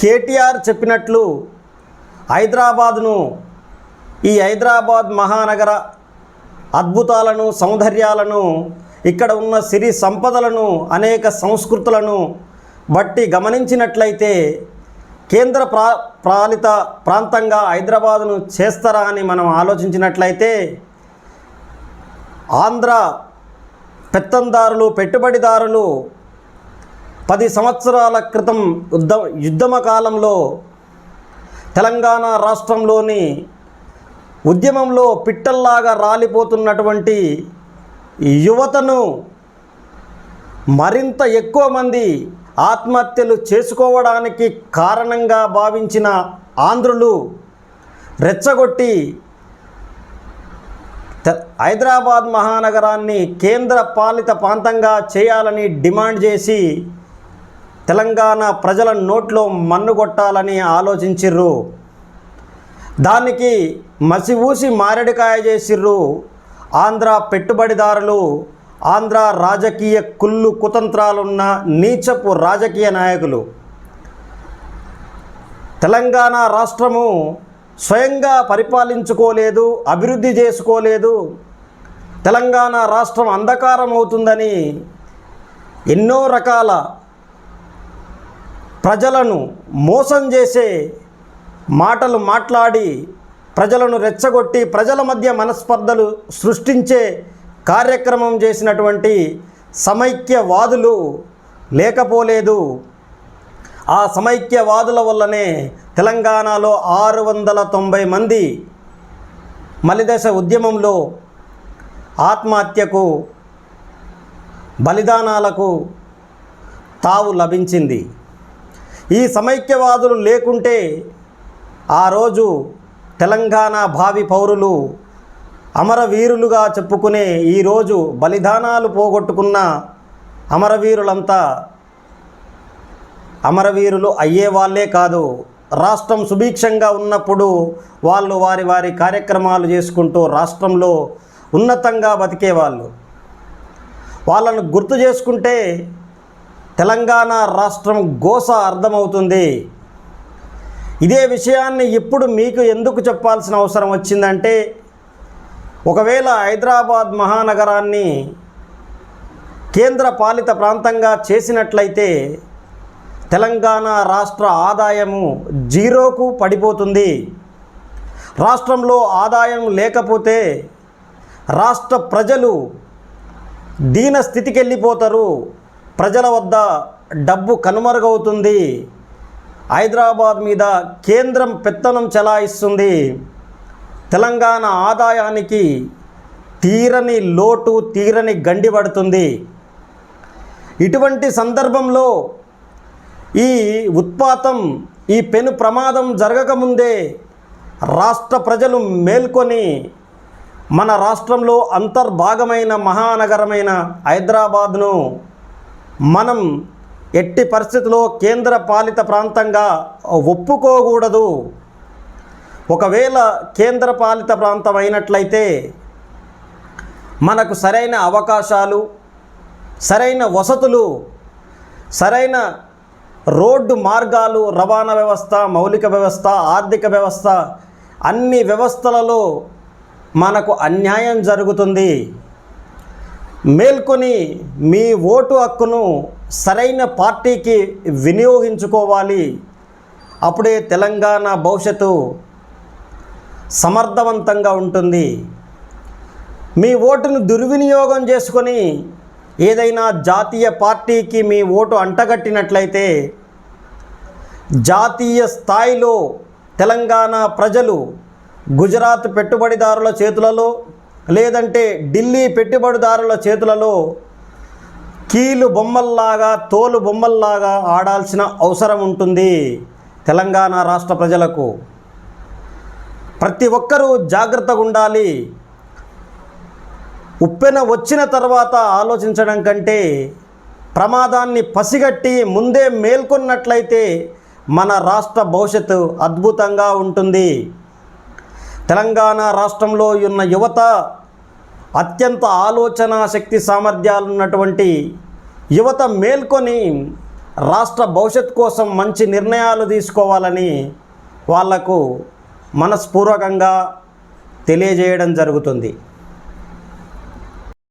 కేటీఆర్ చెప్పినట్లు హైదరాబాద్ను ఈ హైదరాబాద్ మహానగర అద్భుతాలను సౌందర్యాలను ఇక్కడ ఉన్న సిరి సంపదలను అనేక సంస్కృతులను బట్టి గమనించినట్లయితే కేంద్ర ప్రా పాలిత ప్రాంతంగా హైదరాబాదును చేస్తారా అని మనం ఆలోచించినట్లయితే ఆంధ్ర పెత్తందారులు పెట్టుబడిదారులు పది సంవత్సరాల క్రితం యుద్ధ యుద్ధమ కాలంలో తెలంగాణ రాష్ట్రంలోని ఉద్యమంలో పిట్టల్లాగా రాలిపోతున్నటువంటి యువతను మరింత ఎక్కువ మంది ఆత్మహత్యలు చేసుకోవడానికి కారణంగా భావించిన ఆంధ్రులు రెచ్చగొట్టి హైదరాబాద్ మహానగరాన్ని కేంద్ర పాలిత ప్రాంతంగా చేయాలని డిమాండ్ చేసి తెలంగాణ ప్రజల నోట్లో మన్నుగొట్టాలని ఆలోచించిర్రు. దానికి మసి ఊసి మారేడుకాయ చేసిర్రు ఆంధ్ర పెట్టుబడిదారులు. ఆంధ్ర రాజకీయ కుళ్ళు కుతంత్రాలున్న నీచపు రాజకీయ నాయకులు. తెలంగాణ రాష్ట్రము స్వయంగా పరిపాలించుకోలేదు అభివృద్ధి చేసుకోలేదు. తెలంగాణ రాష్ట్రం అంధకారం అవుతుందని ఎన్నో రకాల ప్రజలను మోసం చేసే మాటలు మాట్లాడి ప్రజలను రెచ్చగొట్టి ప్రజల మధ్య మనస్పర్ధలు సృష్టించే కార్యక్రమం చేసినటువంటి సమైక్యవాదులు లేకపోలేదు. ఆ సమైక్యవాదుల వల్లనే తెలంగాణలో ఆరు వందల తొంభై మంది మలిదశ ఉద్యమంలో ఆత్మహత్యకు బలిదానాలకు తావు లభించింది. ఈ సమైక్యవాదులు లేకుంటే ఆ రోజు తెలంగాణ భావి పౌరులు అమరవీరులుగా చెప్పుకునే ఈరోజు బలిదానాలు పోగొట్టుకున్న అమరవీరులంతా అమరవీరులు అయ్యేవాళ్ళే కాదు రాష్ట్రం సుభిక్షంగా ఉన్నప్పుడు వాళ్ళు వారి వారి కార్యక్రమాలు చేసుకుంటూ రాష్ట్రంలో ఉన్నతంగా బతికేవాళ్ళు. వాళ్ళను గుర్తు చేసుకుంటే తెలంగాణ రాష్ట్రం గోస అర్థమవుతుంది. ఇదే విషయాన్ని ఇప్పుడు మీకు ఎందుకు చెప్పాల్సిన అవసరం వచ్చిందంటే ఒకవేళ హైదరాబాద్ మహానగరాన్ని కేంద్ర పాలిత ప్రాంతంగా చేసినట్లయితే తెలంగాణ రాష్ట్ర ఆదాయము జీరోకు పడిపోతుంది. రాష్ట్రంలో ఆదాయం లేకపోతే రాష్ట్ర ప్రజలు దీన స్థితికి వెళ్ళిపోతారు ప్రజల వద్ద డబ్బు కనుమరుగవుతుంది. హైదరాబాద్ మీద కేంద్రం పెత్తనం చెలాయిస్తుంది. తెలంగాణ ఆదాయానికి తీరని లోటు తీరని గండి పడుతుంది. ఇటువంటి సందర్భంలో ఈ ఉత్పాతం ఈ పెను ప్రమాదం జరగకముందే రాష్ట్ర ప్రజలు మేల్కొని మన రాష్ట్రంలో అంతర్భాగమైన మహానగరమైన హైదరాబాద్ను మనం ఎట్టి పరిస్థితిలో కేంద్ర పాలిత ప్రాంతంగా ఒప్పుకోకూడదు. ఒకవేళ కేంద్ర పాలిత ప్రాంతం అయినట్లయితే మనకు సరైన అవకాశాలు సరైన వసతులు సరైన రోడ్డు మార్గాలు రవాణా వ్యవస్థ మౌలిక వ్యవస్థ ఆర్థిక వ్యవస్థ అన్ని వ్యవస్థలలో మనకు అన్యాయం జరుగుతుంది. మేల్కొని మీ ఓటు హక్కును సరైన పార్టీకి వినియోగించుకోవాలి. అప్పుడే తెలంగాణ భవిష్యత్తు సమర్థవంతంగా ఉంటుంది. మీ ఓటును దుర్వినియోగం చేసుకొని ఏదైనా జాతీయ పార్టీకి మీ ఓటు అంటగట్టినట్లయితే జాతీయ స్థాయిలో తెలంగాణ ప్రజలు గుజరాత్ పెట్టుబడిదారుల చేతులలో లేదంటే ఢిల్లీ పెట్టుబడిదారుల చేతులలో కీలు బొమ్మల్లాగా తోలు బొమ్మల్లాగా ఆడాల్సిన అవసరం ఉంటుంది తెలంగాణ రాష్ట్ర ప్రజలకు. ప్రతి ఒక్కరూ జాగ్రత్తగా ఉండాలి. ఉప్పెన వచ్చిన తర్వాత ఆలోచించడం కంటే ప్రమాదాన్ని పసిగట్టి ముందే మేల్కొన్నట్లయితే మన రాష్ట్ర భవిష్యత్తు అద్భుతంగా ఉంటుంది. తెలంగాణ రాష్ట్రంలో ఉన్న యువత అత్యంత ఆలోచన శక్తి సామర్థ్యాలు ఉన్నటువంటి యువత మేల్కొని రాష్ట్ర భవిష్యత్ కోసం మంచి నిర్ణయాలు తీసుకోవాలని వాళ్ళకు మనస్పూర్వకంగా తెలియజేయడం జరుగుతుంది.